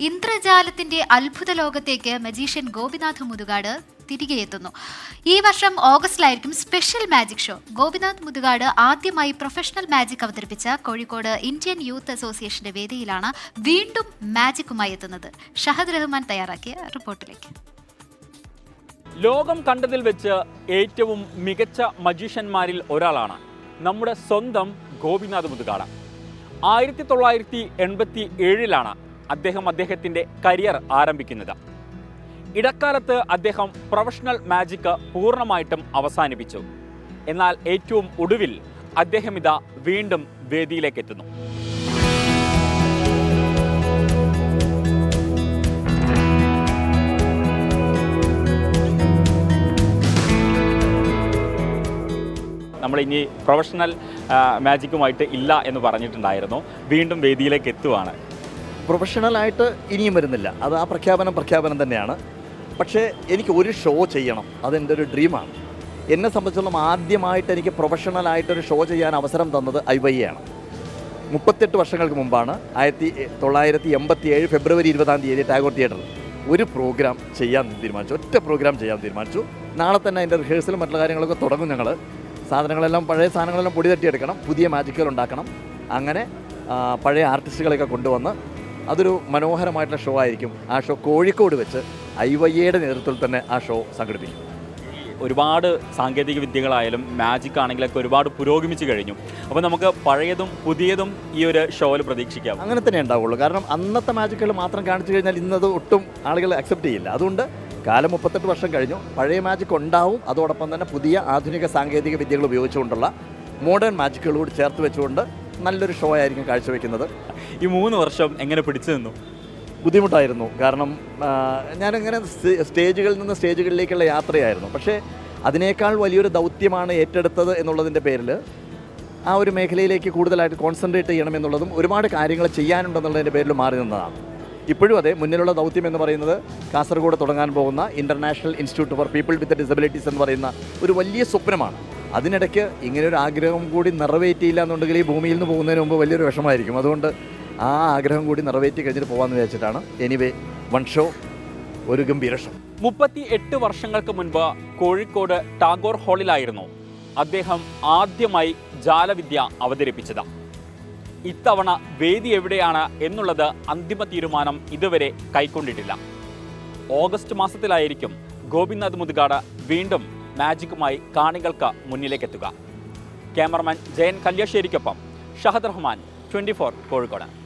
ഇന്ദ്രജാലത്തിന്റെ അത്ഭുത ലോകത്തേക്ക് മജീഷ്യൻ ഗോപിനാഥ് മുതുകാട് തിരികെ എത്തുന്നു. ഈ വർഷം ഓഗസ്റ്റിലായിരിക്കും special magic show Gopinath Muthukad ആദ്യമായി പ്രൊഫഷണൽ മാജിക് അവതരിപ്പിച്ച കോഴിക്കോട് ഇന്ത്യൻ യൂത്ത് അസോസിയേഷന്റെ വേദിയിലാണ് വീണ്ടും മാജിക്കുമായി എത്തുന്നത്. ഷഹദ് റഹ്മാൻ തയ്യാറാക്കിയ റിപ്പോർട്ടിലേക്ക്. ലോകം കണ്ടതിൽ വെച്ച് ഏറ്റവും മികച്ച മജീഷ്യന്മാരിൽ ഒരാളാണ് നമ്മുടെ സ്വന്തം ഗോപിനാഥ് മുതുകാട്. ആയിരത്തി തൊള്ളായിരത്തി എൺപത്തി ഏഴിലാണ് അദ്ദേഹം അദ്ദേഹത്തിന്റെ കരിയർ ആരംഭിക്കുന്നത്. ഇടക്കാലത്ത് അദ്ദേഹം പ്രൊഫഷണൽ മാജിക് പൂർണമായിട്ടും അവസാനിപ്പിച്ചു. എന്നാൽ ഏറ്റവും ഒടുവിൽ അദ്ദേഹം ഇതാ വീണ്ടും വേദിയിലേക്ക് എത്തുന്നു നമ്മൾ ഇനി പ്രൊഫഷണൽ മാജിക്കുമായിട്ട് ഇല്ല എന്ന് പറഞ്ഞിട്ടുണ്ടായിരുന്നു. വീണ്ടും വേദിയിലേക്ക് എത്തുവാണ് പ്രൊഫഷണലായിട്ട് ഇനിയും വരുന്നില്ല. അത് ആ പ്രഖ്യാപനം പ്രഖ്യാപനം തന്നെയാണ്. പക്ഷേ എനിക്ക് ഒരു ഷോ ചെയ്യണം. അതെന്റെ ഒരു ഡ്രീമാണ് എന്നെ സംബന്ധിച്ചിടത്തോളം ആദ്യമായിട്ട് എനിക്ക് പ്രൊഫഷണലായിട്ടൊരു ഷോ ചെയ്യാൻ അവസരം തന്നത് ഐ വൈ ആണ്. മുപ്പത്തെട്ട് വർഷങ്ങൾക്ക് മുമ്പാണ് ആയിരത്തി തൊള്ളായിരത്തി എൺപത്തി ഏഴ് ഫെബ്രുവരി ഇരുപതാം തീയതി ടാഗോർ തിയേറ്ററിൽ ഒരു പ്രോഗ്രാം ചെയ്യാൻ തീരുമാനിച്ചു. ഒറ്റ പ്രോഗ്രാം ചെയ്യാൻ തീരുമാനിച്ചു. നാളെ തന്നെ അതിന്റെ റിഹേഴ്സലും മറ്റുള്ള കാര്യങ്ങളൊക്കെ തുടങ്ങും ഞങ്ങൾ സാധനങ്ങളെല്ലാം പഴയ സാധനങ്ങളെല്ലാം പൊടി തട്ടിയെടുക്കണം. പുതിയ മാജിക്കുകൾ ഉണ്ടാക്കണം. അങ്ങനെ പഴയ ആർട്ടിസ്റ്റുകളെയൊക്കെ കൊണ്ടുവന്ന് അതൊരു മനോഹരമായിട്ടുള്ള ഷോ ആയിരിക്കും. ആ ഷോ കോഴിക്കോട് വെച്ച് ഐ വൈ എയുടെ നേതൃത്വത്തിൽ തന്നെ ആ ഷോ സംഘടിപ്പിക്കും. ഒരുപാട് സാങ്കേതിക വിദ്യകളായാലും മാജിക് ആണെങ്കിലൊക്കെ ഒരുപാട് പുരോഗമിച്ച് കഴിഞ്ഞു. അപ്പോൾ നമുക്ക് പഴയതും പുതിയതും ഈ ഒരു ഷോയിൽ പ്രതീക്ഷിക്കാം. അങ്ങനെ തന്നെ ഉണ്ടാവുള്ളൂ. കാരണം അന്നത്തെ മാജിക്കുകൾ മാത്രം കാണിച്ചു കഴിഞ്ഞാൽ ഇന്നത് ഒട്ടും ആളുകൾ അക്സെപ്റ്റ് ചെയ്യില്ല. അതുകൊണ്ട് കാലം മുപ്പത്തെട്ട് വർഷം കഴിഞ്ഞു. പഴയ മാജിക് ഉണ്ടാവും. അതോടൊപ്പം തന്നെ പുതിയ ആധുനിക സാങ്കേതിക വിദ്യകൾ ഉപയോഗിച്ചുകൊണ്ടുള്ള മോഡേൺ മാജിക്കുകളോട് ചേർത്ത് വെച്ചുകൊണ്ട് നല്ലൊരു ഷോ ആയിരിക്കും കാഴ്ചവെക്കുന്നത്. ഈ മൂന്ന് വർഷം എങ്ങനെ പിടിച്ചു നിന്നു? ബുദ്ധിമുട്ടായിരുന്നു. കാരണം ഞാനിങ്ങനെ സ്റ്റേജുകളിൽ നിന്ന് സ്റ്റേജുകളിലേക്കുള്ള യാത്രയായിരുന്നു. പക്ഷേ അതിനേക്കാൾ വലിയൊരു ദൗത്യമാണ് ഏറ്റെടുത്തത് എന്നുള്ളതിന്റെ പേരിൽ ആ ഒരു മേഖലയിലേക്ക് കൂടുതലായിട്ട് കോൺസെൻട്രേറ്റ് ചെയ്യണമെന്നുള്ളതും ഒരുപാട് കാര്യങ്ങൾ ചെയ്യാനുണ്ടെന്നുള്ളതിന്റെ പേരിൽ മാറി നിന്നതാണ്. ഇപ്പോഴും അതെ മുന്നിലുള്ള ദൗത്യം എന്ന് പറയുന്നത് കാസർഗോഡ് തുടങ്ങാൻ പോകുന്ന international institute for people with disabilities എന്ന് പറയുന്ന ഒരു വലിയ സ്വപ്നമാണ്. അതിനിടയ്ക്ക് ഇങ്ങനെ ഒരു ആഗ്രഹം കൂടി നിറവേറ്റിയില്ല എന്നുണ്ടെങ്കിൽ ഈ ഭൂമിയിൽ നിന്ന് പോകുന്നതിന് മുമ്പ് വലിയൊരു വിഷമമായിരിക്കും. അതുകൊണ്ട് ആ ആഗ്രഹം കൂടി നിറവേറ്റി കഴിഞ്ഞിട്ട് പോകാമെന്ന് വിചാരിച്ചിട്ടാണ് എനിവേ വൺ ഷോ ഒരു ഗംഭീര ഷോ. മുപ്പത്തി എട്ട് വർഷങ്ങൾക്ക് മുൻപ് കോഴിക്കോട് ടാഗോർ ഹാളിലായിരുന്നു അദ്ദേഹം ആദ്യമായി ജാലവിദ്യ അവതരിപ്പിച്ചത്. ഇത്തവണ വേദി എവിടെയാണ് എന്നുള്ളത് അന്തിമ തീരുമാനം ഇതുവരെ കൈക്കൊണ്ടിട്ടില്ല. ഓഗസ്റ്റ് മാസത്തിലായിരിക്കും ഗോപിനാഥ് മുതുകാട് വീണ്ടും മാജിക്കുമായി കാണികൾക്ക് മുന്നിലേക്കെത്തുക. ക്യാമറമാൻ ജയൻ കല്യാശ്ശേരിക്കൊപ്പം ഷഹദ് റഹ്മാൻ ട്വന്റി കോഴിക്കോട്.